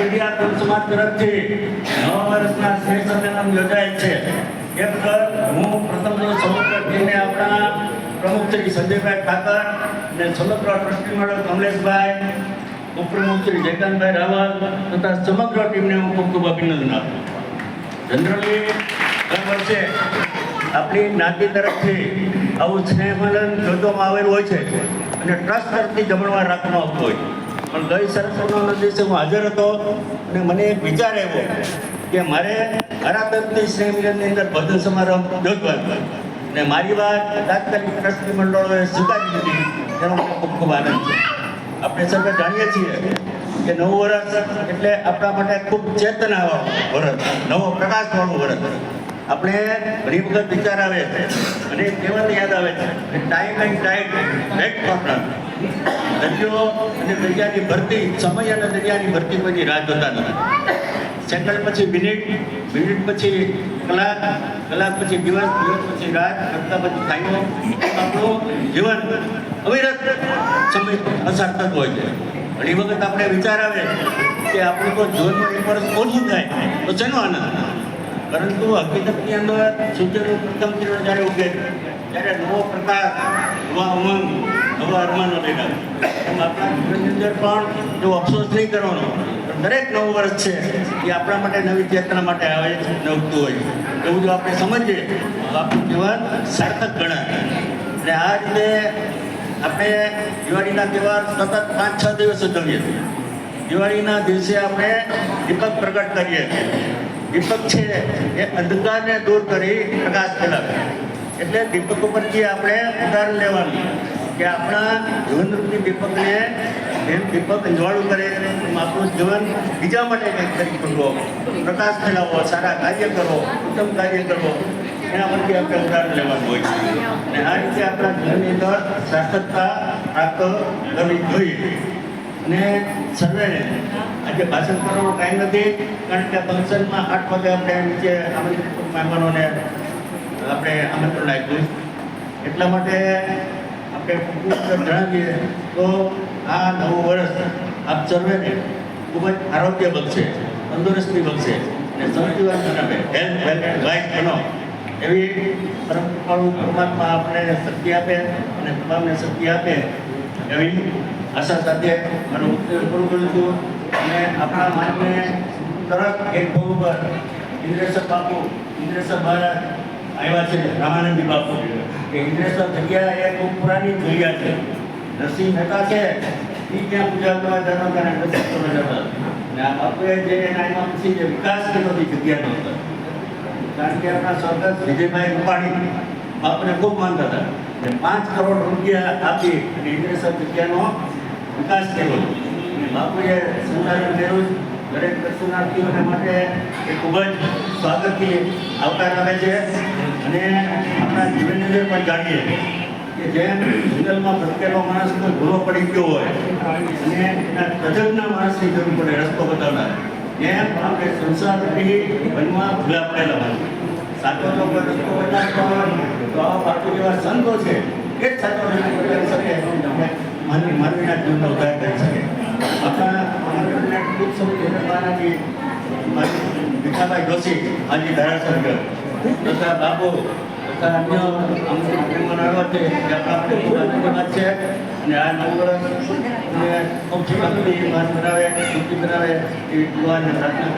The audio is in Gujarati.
કુલ સમાજ તરફથી નવા વર્ષના સ્નેહ સંમેલન યોજાય છે. એક હું પ્રથમ સમગ્ર ટીમને આપણા પ્રમુખ શ્રી સંજયભાઈ ઠાકર અને સમગ્ર ટ્રસ્ટી મંડળ કમલેશભાઈ, ઉપપ્રમુખ શ્રી જયકાંતભાઈ રાવલ તથા સમગ્ર ટીમને હું ખૂબ ખૂબ અભિનંદન આપું જનરલી દર વર્ષે આપણી જ્ઞાતિ તરફથી આવું સ્નેહ મિલન યોજવામાં આવેલું હોય છે અને ટ્રસ્ટ તરફથી જમણવાર રાખવામાં આવતું હોય પણ ગઈ સરસ્વતીના દિવસે હું હાજર હતો અને મને એક વિચાર આવ્યો કે મારે તરફથી સ્નેહ અંદર ભજન સમારંભ યોજવાનો અને મારી વાત તાત્કાલિક ટ્રસ્ટી મંડળોએ સ્વીકારી લીધી. મને ખૂબ ખૂબ આનંદ છે. આપણે સર્વે જાણીએ છીએ કે નવું વર્ષ એટલે આપણા માટે ખૂબ ચેતના વર્ષ નવો પ્રકાશવાળું વર્ષ આપણે ઘણી વખત વિચાર આવે છે અને એક કહેવત યાદ આવે છે time and time right partner દરિયો અને દરિયાની ભરતી, સમય અને દરિયાની ભરતી કોઈની રાહ જોતા નથી. સેકન્ડ પછી મિનિટ મિનિટ પછી કલાક કલાક પછી દિવસ દિવસ પછી રાત કરતા પછી ટાઈમો, આપણું જીવન. અવિરત સમય પસાર થતો હોય છે. ઘણી વખત આપણે વિચાર આવે કે આપણું તો જીવનમાં એક વર્ષ ઓછું થાય, તો શેનો આનંદ? પરંતુ હકીકતની અંદર સૂર્યનું પ્રથમ કિરણ જ્યારે ઉગે, ત્યારે નવો પ્રકાશ, નવા ઉમંગ જીવનની અંદર પણ જો અફસોસ નહીં કરવાનો દરેક નવું વર્ષ છે એ આપણા માટે નવી ચેતના માટે આવે છે, નવતું હોય એવું જો આપણે સમજીએ, તો આપણું જીવન સાર્થક ગણાય. અને આ રીતે આપણે દિવાળીના તહેવાર સતત પાંચ છ દિવસ ઉજવીએ. દિવાળીના દિવસે આપણે દીપક પ્રગટ કરીએ. છીએ દીપક છે એ અંધકારને દૂર કરી પ્રકાશ ફેલાવે. એટલે દીપક ઉપરથી આપણે ઉદાહરણ લેવાનું. કે આપણા જીવનરૂપી દીપકને જેમ દીપક અંજવાળું કરે એમ આપણું જીવન બીજા માટે કંઈક કરી શકો પ્રકાશ ફેલાવો, સારા કાર્ય કરવો ઉત્તમ કાર્ય કરવો એના પરથી આપણે ઉદાહરણ લેવાનું હોય છે. અને આ રીતે આપણા જીવનની અંદર સાર્થકતા પ્રાપ્ત કરવી જોઈએ અને સર્વેને આજે ભાષણ કરવાનો ટાઈમ નથી, કારણ કે ફંક્શનમાં આઠ વાગે આપણે નીચે આમંત્રિત મહેમાનોને આપણે આમંત્રણ આપ્યું. એટલા માટે ટૂંકમાં જણાવીએ તો આ નવું વર્ષ આપ સર્વેને ખૂબ જ આરોગ્ય બનશે તંદુરસ્તી બનશે અને સૌથી બનાવે હેલ્થ વેલ્થ લાઈફ બનો. એવી કૃપાળુ પરમાત્મા આપણને શક્તિ આપે અને તમામને શક્તિ આપે એવી આશા સાથે મારું ઉત્તર પૂરું કરું છું. અને આપણા માનને તરત એક ભોગ પર ઇન્દ્રેશ્વર બાપુ ઇન્દ્રેશ્વર મહારાજ આવ્યા છે રામાનંદી બાપુ. કે ઇન્દ્રેશ્વર જગ્યા એ ખૂબ પુરાની જગ્યા છે. નરસિંહ મહેતા છે. એ ત્યાં પૂજા કરવા જતા હતા કરવા જતા અને આ બાપુએ જે એના એમાં પછી જે વિકાસ કર્યો હતી જગ્યાનો હતો. કારણ કે આપણા સ્વર્ગસ્થ વિજયભાઈ રૂપાણી બાપને ખૂબ માનતા હતા. અને પાંચ કરોડ રૂપિયા આપી અને ઇન્દ્રેશ્વર જગ્યાનો વિકાસ કર્યો. બાપુએ સંચાલન કર્યું દરેક દર્શનાર્થીઓને માટે એ ખૂબ જ સ્વાગતથી આવકાર આપે છે. અને આપણા જીવનની અંદર પણ જાણીએ કે જેમ જંગલમાં ભટકેલો માણસ કોઈ ભૂલો પડી ગયો હોય, અને એના તજજ્ઞ માણસની જરૂર પડે રસ્તો બતાવનાર, એમ આપણે સંસારથી વનમાં ભૂલા પડેલા હોય સાચો જો રસ્તો બતાવતો હોય, તો આ બાપુ જેવા સંતો છે, એ જ સાચો રસ્તો બતાવી શકે. માનવી, માનવીના જીવનનો ઉદ્ધાર કરી શકે. આપણા ખૂબ સમય જનપાનાથી ભીખાભાઈ જોશી આજે ધારાસભ્ય. તથા બાપુ, તથા અન્ય આમંત્રિત મહેમાન આવ્યા છે, જે ખૂબ આનંદની વાત છે. અને આ નવ વર્ષ ખૂબ સુખી વાત બનાવે સુખી બનાવે એવી ભગવાનને પ્રાર્થના